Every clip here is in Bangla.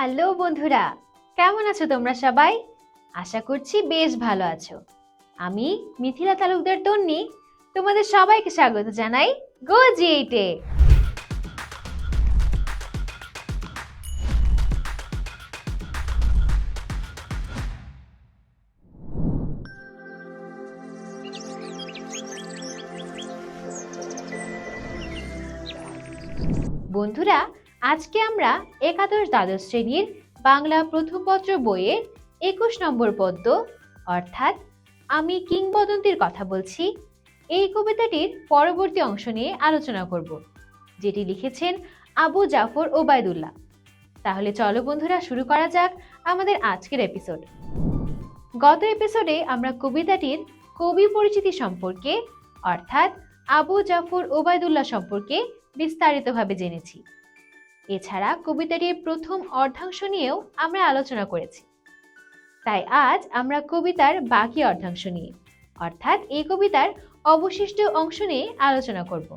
হ্যালো বন্ধুরা, কেমন আছো তোমরা সবাই? আশা করছি বেশ ভালো আছো। আমি মিথিলা তালুকদার তন্নি, তোমাদের সবাইকে স্বাগত জানাই গো জি এইটে বন্ধুরা আজকে আমরা একাদশ দ্বাদশ শ্রেণির বাংলা প্রথম পত্র বইয়ের একুশ নম্বর পদ্য, অর্থাৎ আমি কিংবদন্তির কথা বলছি, এই কবিতাটির পরবর্তী অংশ নিয়ে আলোচনা করব, যেটি লিখেছেন আবু জাফর ওবায়দুল্লাহ। তাহলে চলো বন্ধুরা, শুরু করা যাক আমাদের আজকের এপিসোড গত এপিসোডে আমরা কবিতাটির কবি পরিচিতি সম্পর্কে, অর্থাৎ আবু জাফর ওবায়দুল্লাহ সম্পর্কে বিস্তারিতভাবে জেনেছি। এছাড়া কবিতাটির প্রথম অর্ধাংশ নিয়েও আমরা আলোচনা করেছি। তাই আজ আমরা কবিতার বাকি অর্ধাংশ নিয়ে, অর্থাৎ এই কবিতার অবশিষ্ট অংশ নিয়ে আলোচনা করব।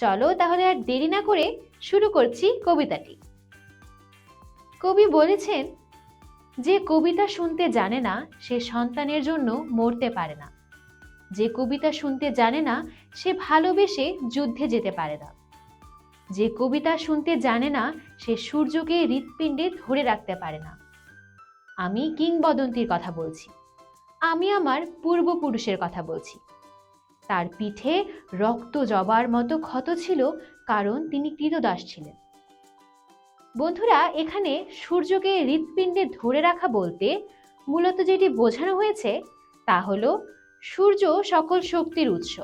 চলো তাহলে আর দেরি না করে শুরু করছি কবিতাটি। কবি বলেছেন, যে কবিতা শুনতে জানে না, সে সন্তানের জন্য মরতে পারে না। যে কবিতা শুনতে জানে না, সে ভালোবেসে যুদ্ধে যেতে পারে না। যে কবিতা শুনতে জানে না, সে সূর্যকে হৃৎপিণ্ডে ধরে রাখতে পারে না। আমি কিংবদন্তির কথা বলছি। আমি আমার পূর্বপুরুষের কথা বলছি। তার পিঠে রক্ত জবার মতো ক্ষত ছিল, কারণ তিনি কৃতদাস ছিলেন। বন্ধুরা, এখানে সূর্যকে হৃৎপিণ্ডে ধরে রাখা বলতে মূলত যেটি বোঝানো হয়েছে, তা হল সূর্য সকল শক্তির উৎস।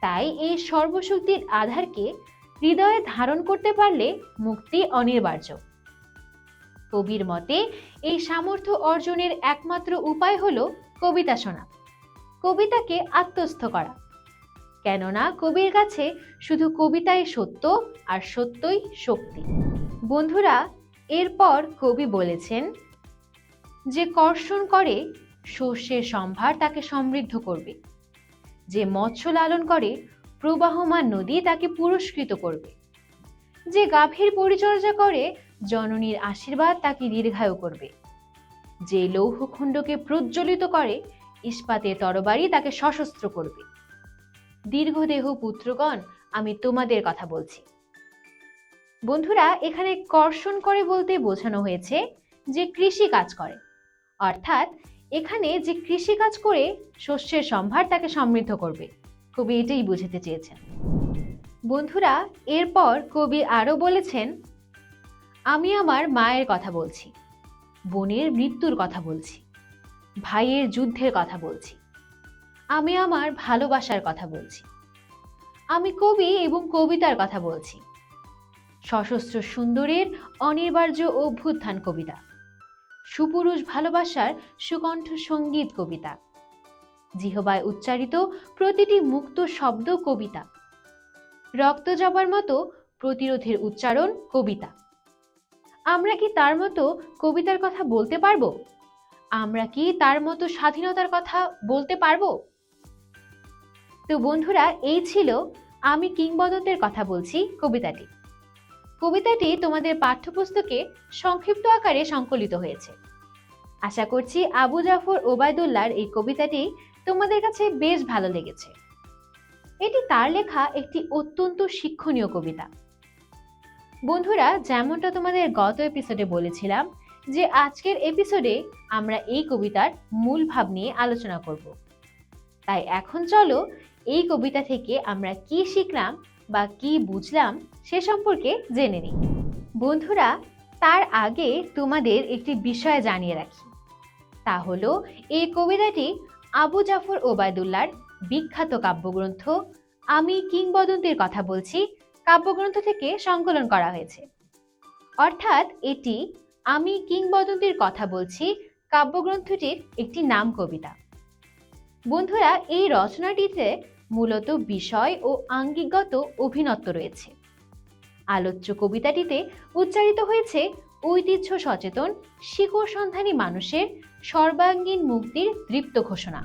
তাই এই সর্বশক্তির আধারকে হৃদয়ে ধারণ করতে পারলে মুক্তি অনিবার্য। কবির মতে, এই সামর্থ্য অর্জনের একমাত্র উপায় হলো কবিতা শোনা। কবিতাকে আত্মস্থ করা। কেননা কবির কাছে শুধু কবিতাই সত্য আর সত্যই শক্তি। বন্ধুরা, এরপর কবি বলেছেন, যে কর্ষণ করে, শস্যের সম্ভার তাকে সমৃদ্ধ করবে। যে মৎস্য লালন করে প্রবাহমান নদী তাকে পুরস্কৃত করবে। যে গাভীর পরিচর্যা করে, জননীর আশীর্বাদ তাকে দীর্ঘায়ু করবে। যে লৌহখণ্ডকে প্রজ্বলিত করে, ইস্পাতের তরবারি তাকে সশস্ত্র করবে। দীর্ঘদেহ পুত্রগণ, আমি তোমাদের কথা বলছি। বন্ধুরা, এখানে কর্ষণ করে বলতে বোঝানো হয়েছে যে কৃষি কাজ করে। অর্থাৎ, এখানে যে কৃষি কাজ করে, শস্যের সম্ভার তাকে সমৃদ্ধ করবে। কবি এটাই বুঝাতে চেয়েছেন। বন্ধুরা, এরপর কবি আরও বলেছেন, আমি আমার মায়ের কথা বলছি, বোনের মৃত্যুর কথা বলছি, ভাইয়ের যুদ্ধের কথা বলছি, আমি আমার ভালোবাসার কথা বলছি, আমি কবি এবং কবিতার কথা বলছি, সশস্ত্র সুন্দরের অনিবার্য অভ্যুত্থান কবিতা, সুপুরুষ ভালোবাসার সুকণ্ঠ সংগীত কবিতা জিহবায় উচ্চারিত প্রতিটি মুক্ত শব্দ কবিতা। রক্ত যাবার মতো প্রতিরোধের উচ্চারণ কবিতা। আমরা কি তার মতো কবিতার কথা বলতে পারব? আমরা কি তার মতো স্বাধীনতার কথা বলতে পারব? তো বন্ধুরা, এই ছিল আমি কিংবদন্তের কথা বলছি কবিতাটি। কবিতাটি তোমাদের পাঠ্যপুস্তকে সংক্ষিপ্ত আকারে সংকলিত হয়েছে। আশা করছি আবু জাফর ওবায়দুল্লাহর এই কবিতাটি তোমাদের কাছে বেশ ভালো লেগেছে। এটি তার লেখা একটি অত্যন্ত শিক্ষণীয় কবিতা। বন্ধুরা, যেমনটা তোমাদের গত এপিসোডে বলেছিলাম, যে আজকের এপিসোডে আমরা এই কবিতার মূল ভাব নিয়ে আলোচনা করব। তাই এখন চলো, এই কবিতা থেকে আমরা কি শিখলাম বা কি বুঝলাম সে সম্পর্কে জেনে নিই। বন্ধুরা, তার আগে তোমাদের একটি বিষয় জানিয়ে রাখি। তা হলো, এই কবিতাটি আবু জাফর ওবায়দুল্লার বিখ্যাত কাব্যগ্রন্থ আমি কিংবদন্তির কথা বলছি, কাব্যগ্রন্থ থেকে সংকলন করা হয়েছে। অর্থাৎ এটি আমি কিংবদন্তির কথা বলছি, কাব্যগ্রন্থটির একটি নাম কবিতা। বন্ধুরা, এই রচনাটিতে মূলত বিষয় ও আঙ্গিকগত অভিনত্ব রয়েছে। আলোচ্য কবিতাটিতে উচ্চারিত হয়েছে ঐতিহ্য সচেতন শিকড় সন্ধানী মানুষের সর্বাঙ্গীন মুক্তির দৃপ্ত ঘোষণা।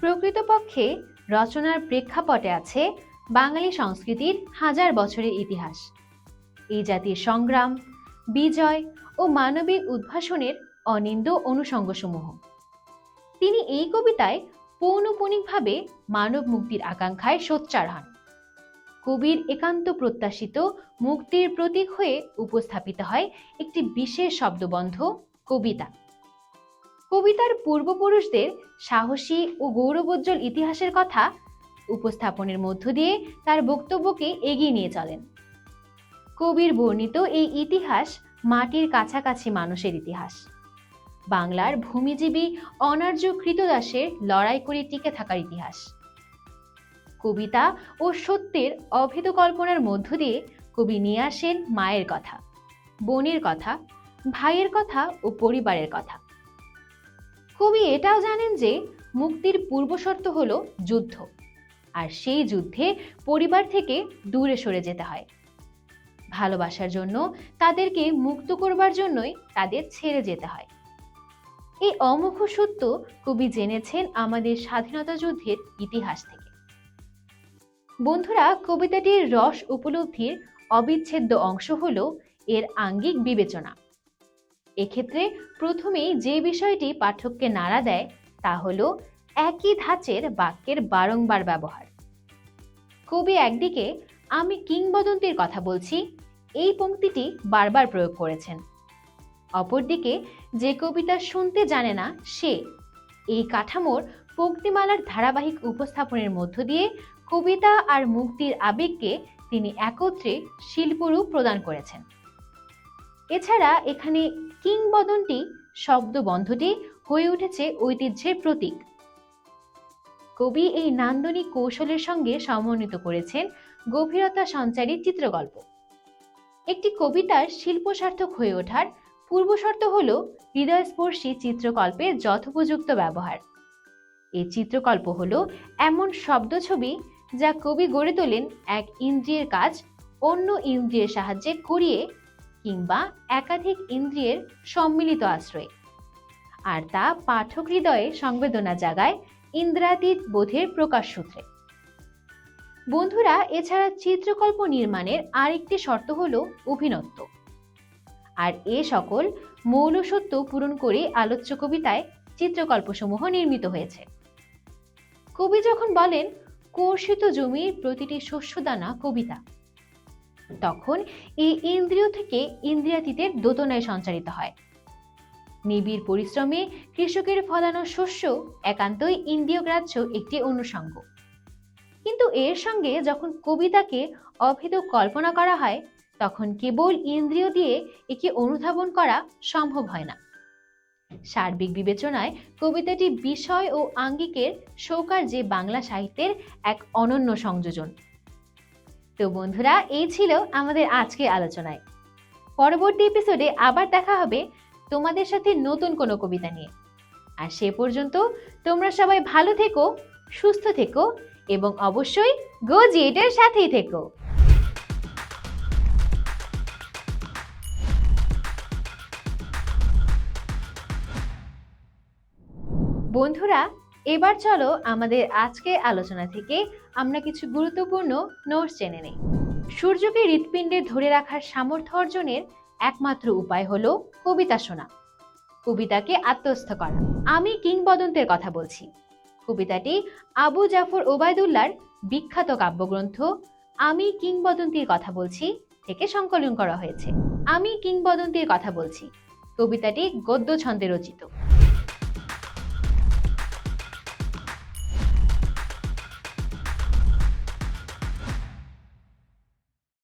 প্রকৃতপক্ষে রচনার প্রেক্ষাপটে আছে বাঙালি সংস্কৃতির হাজার বছরের ইতিহাস। এই জাতির সংগ্রাম, বিজয় ও মানবিক উদ্ভাসনের অনিন্দ অনুষঙ্গসমূহ। তিনি এই কবিতায় পৌনপণিকভাবে মানব মুক্তির আকাঙ্ক্ষায় সোচ্চার হন। কবির একান্ত প্রত্যাশিত মুক্তির প্রতীক হয়ে উপস্থাপিত হয় একটি বিশেষ শব্দবন্ধ কবিতা। কবিতার পূর্বপুরুষদের সাহসী ও গৌরবোজ্জ্বল ইতিহাসের কথা উপস্থাপনের মধ্য দিয়ে তার বক্তব্যকে এগিয়ে নিয়ে চলেন। কবির বর্ণিত এই ইতিহাস মাটির কাছাকাছি মানুষের ইতিহাস। বাংলার ভূমিজীবী অনার্য কৃতদাসের লড়াই করে টিকে থাকার ইতিহাস। কবিতা ও সত্যের অভেদ কল্পনার মধ্য দিয়ে কবি নিয়ে আসেন মায়ের কথা, বোনের কথা, ভাইয়ের কথা ও পরিবারের কথা। কবি এটাও জানেন যে মুক্তির পূর্বশর্ত হল যুদ্ধ। আর সেই যুদ্ধে পরিবার থেকে দূরে সরে যেতে হয়। ভালোবাসার জন্য তাদেরকে মুক্ত করবার জন্যই তাদের ছেড়ে যেতে হয়। এই অমুখ সত্য কবি জেনেছেন আমাদের স্বাধীনতা যুদ্ধের ইতিহাস থেকে। বন্ধুরা, কবিতাটির রস উপলব্ধির অবিচ্ছেদ্য অংশ হল এর আঙ্গিক বিবেচনা। এক্ষেত্রে প্রথমেই যে বিষয়টি পাঠককে নাড়া দেয়, তা হল একই ধাঁচের বাক্যের বারংবার ব্যবহার। কবি একদিকে, আমি কিংবদন্তির কথা বলছি এই পংক্তিটি বারবার প্রয়োগ করেছেন। অপরদিকে, যে কবিতা শুনতে জানে না, সে এই কাঠামোর পঙ্ক্তিমালার ধারাবাহিক উপস্থাপনের মধ্য দিয়ে কবিতা আর মুক্তির আবেগকে তিনি একত্রে শিল্পরূপ প্রদান করেছেন। এছাড়া এখানে কিংবদন্তি শব্দবন্ধটি হয়ে উঠেছে ঐতিহ্যের প্রতীক। কবি এই নান্দনিক কৌশলের সঙ্গে সমন্বিত করেছেন গভীরতা সঞ্চারী চিত্রকল্প একটি কবিতার শিল্প সার্থক হয়ে ওঠার পূর্বশর্ত হল হৃদয়স্পর্শী চিত্রকল্পের যথোপযুক্ত ব্যবহার। এই চিত্রকল্প হল এমন শব্দ ছবি যা কবি গড়ে তোলেন এক ইন্দ্রিয়ের কাজ অন্য ইন্দ্রিয়ের সাহায্যে করিয়ে কিংবা একাধিক ইন্দ্রিয়ের সম্মিলিত আশ্রয়ে। আর তা পাঠক হৃদয়ে সংবেদনা জাগায় ইন্দ্রাতীত বোধের প্রকাশ সূত্রে। বন্ধুরা, এছাড়া চিত্রকল্প নির্মাণের আরেকটি শর্ত হল অভিনত্ব। আর এ সকল মৌলসত্য পূরণ করে আলোচ্য কবিতায় চিত্রকল্পসমূহ নির্মিত হয়েছে। কবি যখন বলেন কর্ষিত জমির প্রতিটি শস্যদানা কবিতা। তখন এই ইন্দ্রিয় থেকে ইন্দ্রিয়াতীতের দোতনায় সঞ্চারিত হয়। নিবিড় পরিশ্রমে কৃষকের ফলানো শস্য একান্তই ইন্দ্রিয়গ্রাহ্য একটি অনুষঙ্গ। কিন্তু এর সঙ্গে যখন কবিতাকে অভেদ কল্পনা করা হয়, তখন কেবল ইন্দ্রিয় দিয়ে একে অনুধাবন করা সম্ভব হয় না। সার্বিক বিবেচনায় কবিতাটি বিষয় ও আঙ্গিকের সৌকার্যে বাংলা সাহিত্যের এক অনন্য সংযোজন। তো বন্ধুরা, এই ছিল আমাদের আজকের আলোচনায়। পরবর্তী এপিসোডে আবার দেখা হবে তোমাদের সাথে নতুন কোনো কবিতা নিয়ে। আর সে পর্যন্ত তোমরা সবাই ভালো থেকো, সুস্থ থেকো এবং অবশ্যই গো জিএটের সাথেই থেকো। বন্ধুরা এবার চলো আমাদের আজকের আলোচনা থেকে আমরা কিছু গুরুত্বপূর্ণ নোটস জেনে নেই। সূর্যকে হৃৎপিণ্ডে ধরে রাখার সামর্থ্য অর্জনের একমাত্র উপায় হলো কবিতা শোনা। কবিতাকে আত্মস্থ করা। আমি কিংবদন্তের কথা বলছি। কবিতাটি আবু জাফর ওবায়দুল্লার বিখ্যাত কাব্যগ্রন্থ আমি কিংবদন্তির কথা বলছি থেকে সংকলন করা হয়েছে। আমি কিংবদন্তির কথা বলছি। কবিতাটি গদ্য ছন্দে রচিত।